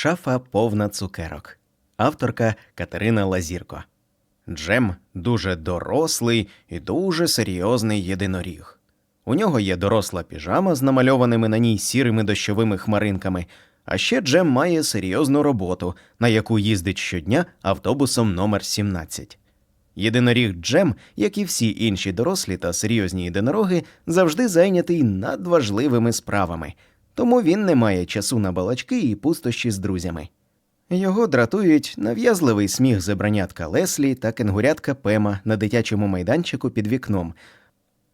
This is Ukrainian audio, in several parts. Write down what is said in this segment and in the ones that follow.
Шафа повна цукерок. Авторка Катерина Лазірко. Джем дуже дорослий і дуже серйозний єдиноріг. У нього є доросла піжама з намальованими на ній сірими дощовими хмаринками, а ще Джем має серйозну роботу, на яку їздить щодня автобусом номер 17. Єдиноріг Джем, як і всі інші дорослі та серйозні єдинороги, завжди зайнятий надважливими справами, тому він не має часу на балачки і пустощі з друзями. Його дратують нав'язливий сміх зебранятка Леслі та кенгурятка Пема на дитячому майданчику під вікном,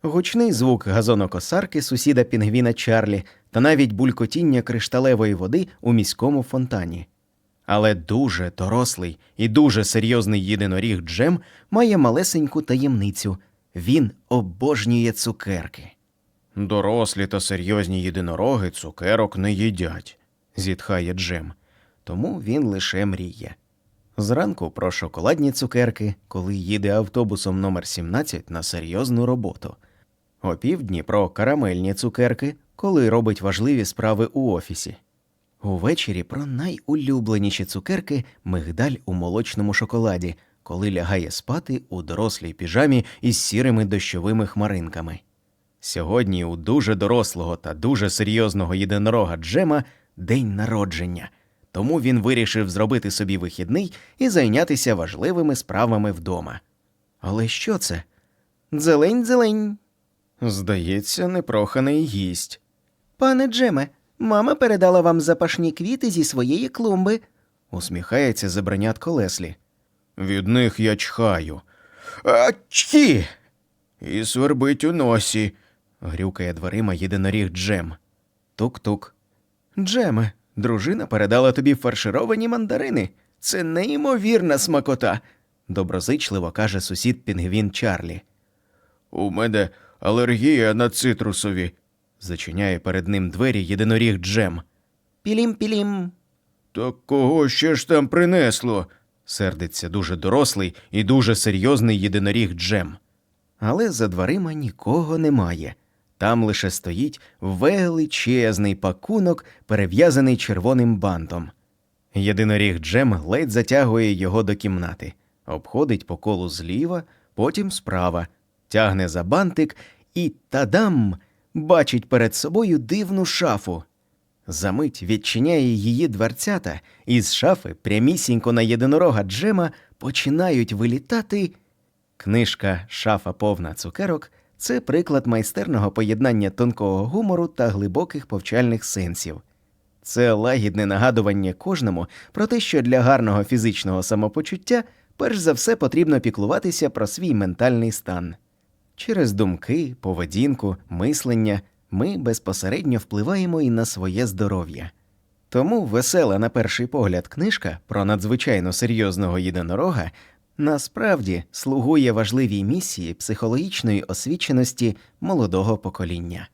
гучний звук газонокосарки сусіда пінгвіна Чарлі та навіть булькотіння кришталевої води у міському фонтані. Але дуже дорослий і дуже серйозний єдиноріг Джем має малесеньку таємницю він обожнює цукерки. Дорослі та серйозні єдинороги цукерок не їдять, зітхає Джем, тому він лише мріє. Зранку про шоколадні цукерки, коли їде автобусом номер 17 на серйозну роботу. Опівдні про карамельні цукерки, коли робить важливі справи у офісі. Увечері про найулюбленіші цукерки мигдаль у молочному шоколаді, коли лягає спати у дорослій піжамі із сірими дощовими хмаринками. Сьогодні у дуже дорослого та дуже серйозного єдинорога Джема день народження, тому він вирішив зробити собі вихідний і зайнятися важливими справами вдома. Але що це? Дзелень, дзелень. Здається, непроханий гість. Пане Джеме, мама передала вам запашні квіти зі своєї клумби, усміхається забранятко Леслі. Від них я чхаю. Ачхі! І свербить у носі, грюкає дверима єдиноріг Джем. Тук-тук. Джеме, дружина передала тобі фаршировані мандарини. Це неймовірна смакота, доброзичливо каже сусід пінгвін Чарлі. У мене алергія на цитрусові, зачиняє перед ним двері єдиноріг Джем. Пілім-пілім. Так кого ще ж там принесло? сердиться дуже дорослий і дуже серйозний єдиноріг Джем. Але за дверима нікого немає. Там лише стоїть величезний пакунок, перев'язаний червоним бантом. Єдиноріг Джем ледь затягує його до кімнати, обходить по колу зліва, потім справа, тягне за бантик і тадам бачить перед собою дивну шафу. Замить відчиняє її дверцята, і з шафи прямісінько на єдинорога Джема починають вилітати. Книжка Шафа повна цукерок це приклад майстерного поєднання тонкого гумору та глибоких повчальних сенсів. Це лагідне нагадування кожному про те, що для гарного фізичного самопочуття перш за все потрібно піклуватися про свій ментальний стан. Через думки, поведінку, мислення ми безпосередньо впливаємо і на своє здоров'я. Тому весела, на перший погляд, книжка про надзвичайно серйозного єдинорога насправді слугує важливій місії психологічної освіченості молодого покоління.